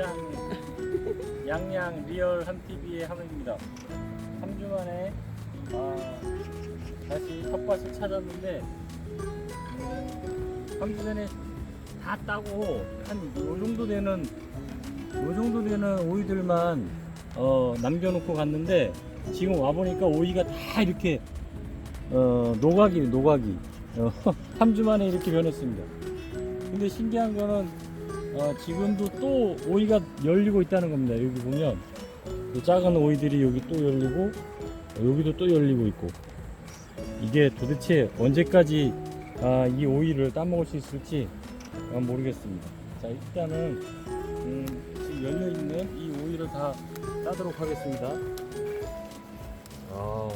짠. 양양 리얼 함TV의 함입니다. 3주 만에 아, 다시 텃밭을 찾았는데 음, 3주 전에 다 따고 한 요 정도 되는 요 정도 되는 오이들만 어, 남겨놓고 갔는데 지금 와보니까 오이가 다 이렇게 어, 노각이 노각이. 어, 3주 만에 이렇게 변했습니다. 근데 신기한 거는 어, 지금도 또 오이가 열리고 있다는 겁니다. 여기 보면 이 작은 오이들이 여기 또 열리고 어, 여기도 또 열리고 있고 이게 도대체 언제까지 아, 이 오이를 따먹을 수 있을지 아, 모르겠습니다. 자 일단은 음, 지금 열려 있는 이 오이를 다 따도록 하겠습니다. 아,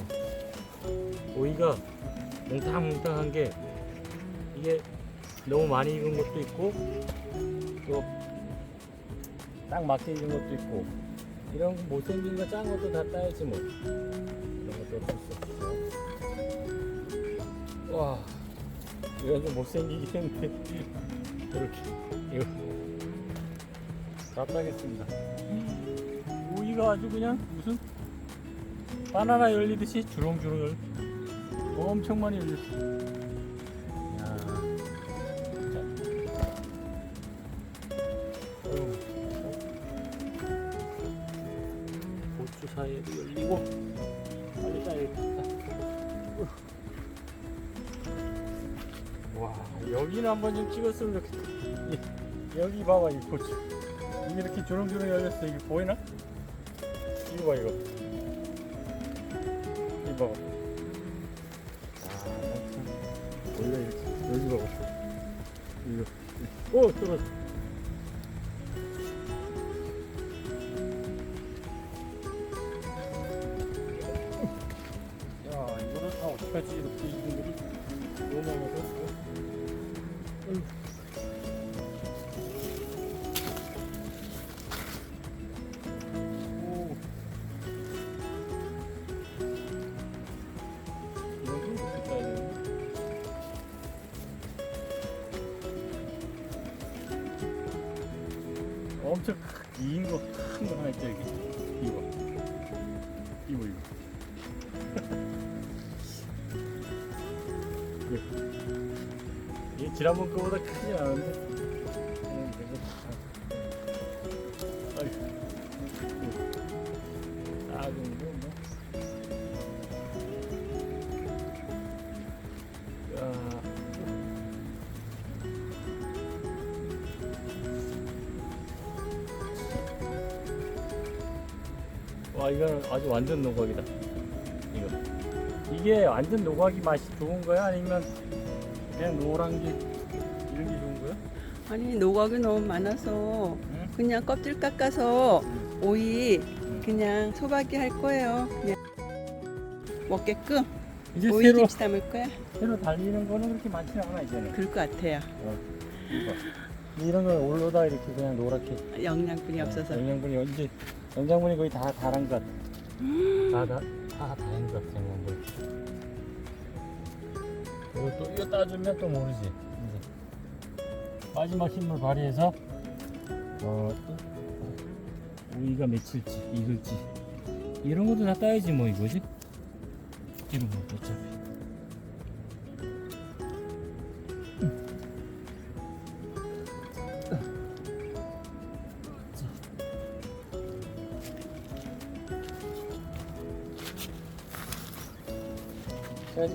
오이가 몽탕몽탕한 게 이게 너무 많이 익은 것도 있고 또딱 익은 것도 있고 이런 거 못생긴 거 짠 것도 다 따야지 뭐. 이런 것도 어쩔 수 없어 와 이건 좀 못생기기 때문에 이렇게 이거 다 따겠습니다. 오이가 아주 그냥 무슨 바나나 열리듯이 주렁주렁 열 엄청 많이 열렸어. 야. 사이에도 열리고 빨리 따야겠다. 와 여기는 한번 좀 찍었으면 좋겠다. 이- 여기 봐봐 이 고추. 이게 이렇게 주렁주렁 열렸어. 이게 보이나? 이거 봐 이거. 이거 봐봐. 원래 이렇게 여기 봐봐. 이거. 오 떨어져. 야 어떡하지 이렇게 거를 너무 많아서? 엄청 크- 이인 거큰 거 하나 있죠 여기. 이거. 이거 이거 지난번 거보다 크지 않은데. 와 이거는 아주 완전 노각이다. 이거. 이게 완전 노각이 맛이 좋은 거야? 아니면 그냥 노란 게 이런 게 좋은 거야? 아니 노각이 너무 많아서 응? 그냥 껍질 깎아서 오이 응. 그냥 소박이 할 거예요. 그냥 먹게끔 이제 오이 새로 김치 담을 거야. 새로 달리는 거는 그렇게 많지는 않아 이제는 그럴 것 같아요. 이거. 이런 거 올로다 이렇게 그냥 노랗게 영양분이 없어서. 영양분이 이제 영양분이 거의 다 달한 것 같아 다다다 달한 것 같아 영양분 그리고 또 이거 따주면 또 모르지. 이제 마지막 힘을 발휘해서 어또 오이가 맺힐지 익을지. 이런 것도 다 따야지 뭐 이거지? 이런 거 어차피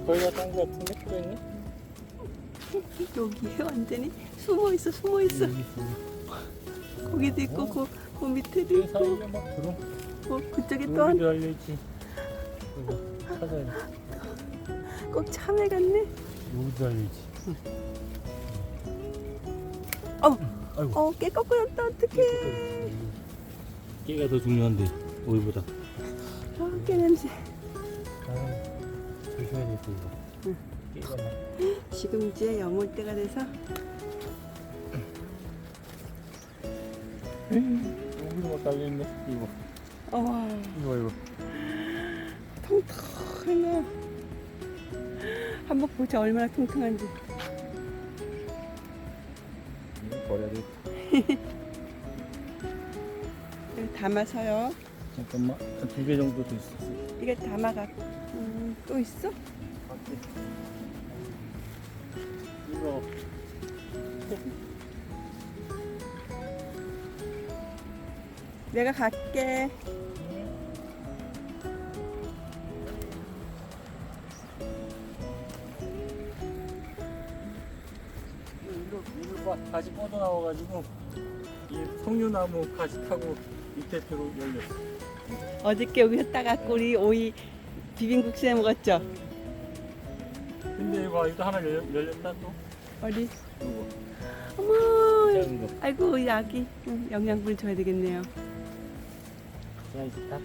거의 다딴거 같은데? 풀어있네. 여기에 완전히 숨어 있어, 숨어 있어. 여기 거기도 있고, 그, 그 밑에도 그 있고, 사이에 막 들어. 어, 그쪽에 또 한, 여기도 달려있지. 이거 찾아야 돼. 꼭 참외 같네. 여기도 달려있지. 어, 아이고. 어, 깨 꺾어졌다, 어떡해. 깨가 더 중요한데 오이보다. 아, 깨 냄새. 아 조심해야겠어 이거 응. 지금 이제 여물 때가 돼서 여기도 막 달려있네 이거 어, 이거 이거 통통하네. 한번 보자, 얼마나 통통한지. 버려야 돼 담아서요. 잠깐만 두 개 정도 돼 있어. 이게 담아가. 음, 또 있어? 밖에. 이거 내가 갈게. 이거 봐 다시 뻗어 나와가지고 이 석류나무 가지 타고 밑에 들어 열렸어. 어저께 여기서 따갖고 우리 오이 비빔국수 해 먹었죠? 근데 이거 봐 이거 하나 열렸, 열렸다 또. 어디? 이거 어머, 작은 거. 아이고 우리 아기 응, 영양분 줘야 되겠네요. 야 이제. 아이,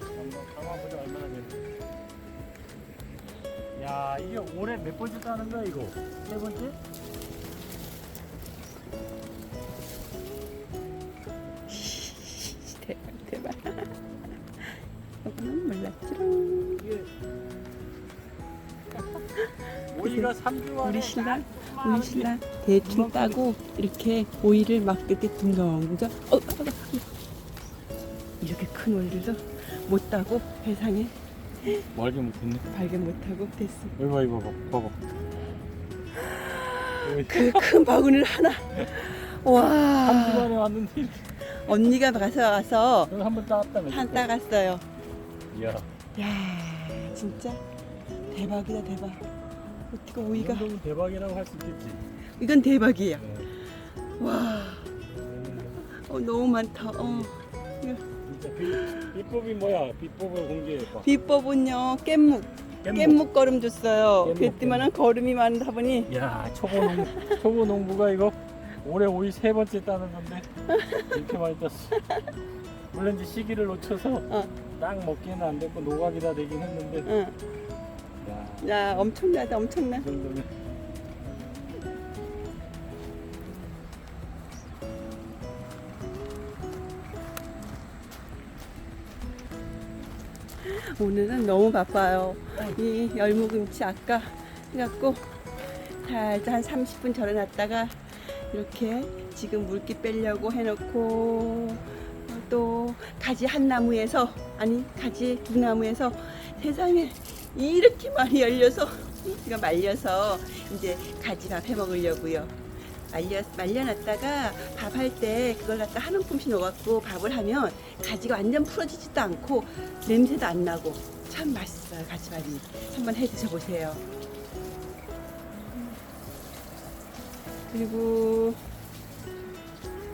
한번 담아보자 얼마나 되는지. 야 이게 올해 몇 번째 따는 거야 이거? 세 번째? 대박 대박. 이거는 몰랐지롱. 오이가 3주 만에 우리 신랑 딱 우리 신랑 대충 따고 이렇게 오이를 막 이렇게 둥덩둥 어, 어, 어. 이렇게 큰 오이를 못 따고 세상에 말게 못했네. 발견 못하고 됐어. 여기 봐 이거 봐 봐봐. 여기 그큰 바구니를 하나. 와. 3주 만에 왔는데 언니가 가서 와서 여기 한번 따왔다며. 한 따갔어요. 이야. 야 진짜 대박이다 대박. 어떻게 이 오이가 정도면 대박이라고 할 수 있겠지. 이건 대박이야. 네. 와 어, 너무 많다. 어. 진짜 비, 비법이 뭐야? 비법을 공개해봐. 비법은요 깻묵 깻묵 거름 줬어요. 깻묵, 그랬더만은 거름이 많다 보니 야 초보 농 초보 농부가 이거 올해 오이 세 번째 따는 건데 이렇게 많이 땄어. 물론 이제 시기를 놓쳐서 어. 딱 먹기는 안 됐고 노각이 다 되긴 했는데 응. 야, 야 엄청나다 엄청나. 이 정도면 오늘은 너무 바빠요. 이 열무김치 아까 해갖고 살짝 한 30분 절여놨다가 이렇게 지금 물기 빼려고 해놓고 또 가지 한 나무에서 아니 가지 두 나무에서 세상에 이렇게 많이 열려서 이가 말려서 이제 가지밥 해 먹으려고요. 말려 말려놨다가 밥 할 때 그걸 갖다 한 움큼씩 넣어갖고 밥을 하면 가지가 완전 풀어지지도 않고 냄새도 안 나고 참 맛있어요 가지밥이 한번 해 드셔보세요. 그리고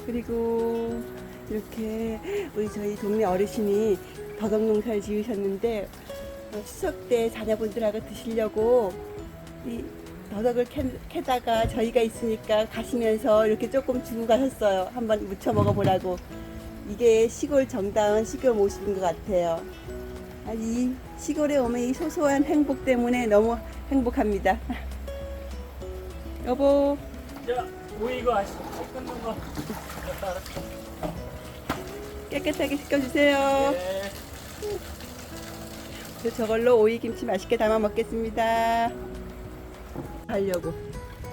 그리고 이렇게 우리 저희 동네 어르신이 더덕 농사를 지으셨는데 어, 추석 때 자녀분들하고 드시려고 이 더덕을 캐, 캐다가 저희가 있으니까 가시면서 이렇게 조금 주고 가셨어요. 한번 무쳐 먹어보라고. 이게 시골 정다운 시골 모습인 것 같아요. 아, 이 시골에 오면 이 소소한 행복 때문에 너무 행복합니다. 여보, 자 오이 이거 아시죠? 끊는 거. 깨끗하게 씻겨주세요. 네. 저 저걸로 오이 김치 맛있게 담아 먹겠습니다. 하려고.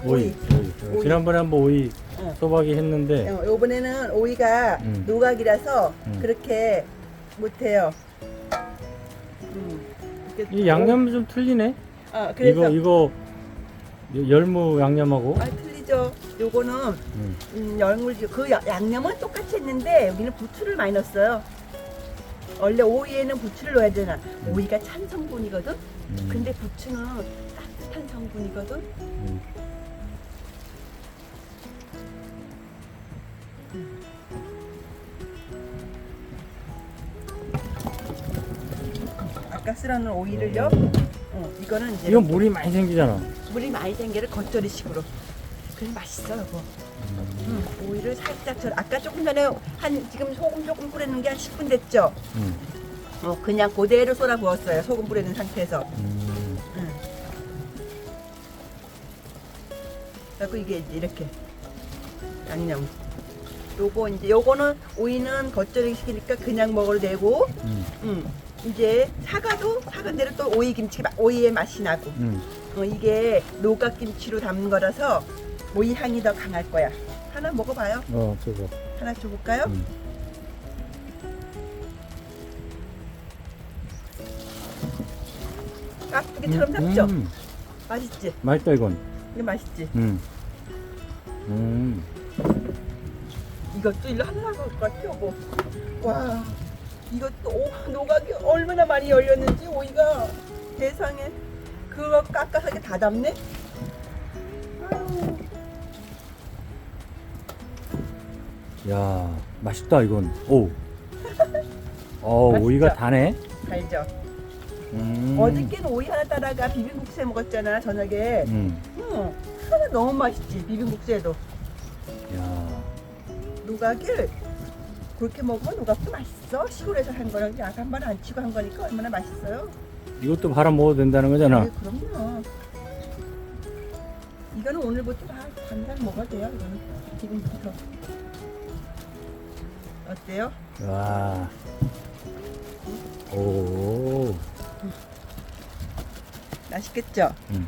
오이. 오이. 지난번에 한번 오이 응. 소박이 했는데 어, 요번에는 오이가 음. 노각이라서 음. 그렇게 못해요. 음. 이렇게 이 양념이 좀 틀리네. 오- 어, 그래서 이거 이거 열무 양념하고. 아 틀리죠. 요거는 음. 음, 열물 그 야- 양념은 똑같이 했는데 여기는 부추를 많이 넣었어요. 원래 오이에는 부추를 넣어야 되나? 오이가 찬 성분이거든. 음. 근데 부추는 따뜻한 성분이거든. 음. 아까 쓸어놓은 오이를요. 어, 이거는 이제 이건 물이 많이 생기잖아. 물이 많이 생겨를 겉절이식으로. 그래서 맛있어 요거. 음, 오이를 살짝 절. 아까 조금 전에 한 지금 소금 조금 뿌리는 게 한 10분 됐죠. 음. 어, 그냥 그대로 쏟아 부었어요. 소금 뿌리는 상태에서. 음. 응. 그리고 이게 이렇게 양념. 요거 이제 요거는 오이는 겉절이식이니까 그냥 먹어도 되고, 음. 음, 이제 사과도 사과대로 또 오이 김치 가 오이의 맛이 나고. 음. 어, 이게 노각 김치로 담은 거라서 오이 향이 더 강할 거야. 하나 먹어봐요. 어, 저거. 하나 줘볼까요? 음. 깍두기처럼 샀죠? 음, 맛있지? 맛있다, 이건. 이게 맛있지? 음. 음. 이것도 일로 할것 같아, 여보. 와, 이것도 오, 노각이 얼마나 많이 열렸는지 오이가 세상에 그거 깎아서 이게 다 담네? 아유, 야, 맛있다, 이건. 오. 어, 맛있죠? 오이가 다네. 알죠? 음. 어저께는 오이 하나 따라가 비빔국수 해 먹었잖아, 저녁에. 음. 응, 하나 너무 맛있지, 비빔국수에도. 야. 노각을 그렇게 먹으면 노각도 맛있어. 시골에서 한 거는 약한 번 안 치고 한 거니까 얼마나 맛있어요. 이것도 바로 먹어도 된다는 거잖아. 네, 그럼요. 이거는 오늘부터 다 반달 먹어도 돼요. 이거는 지금부터. 어때요? 와. 오. 맛있겠죠? 음.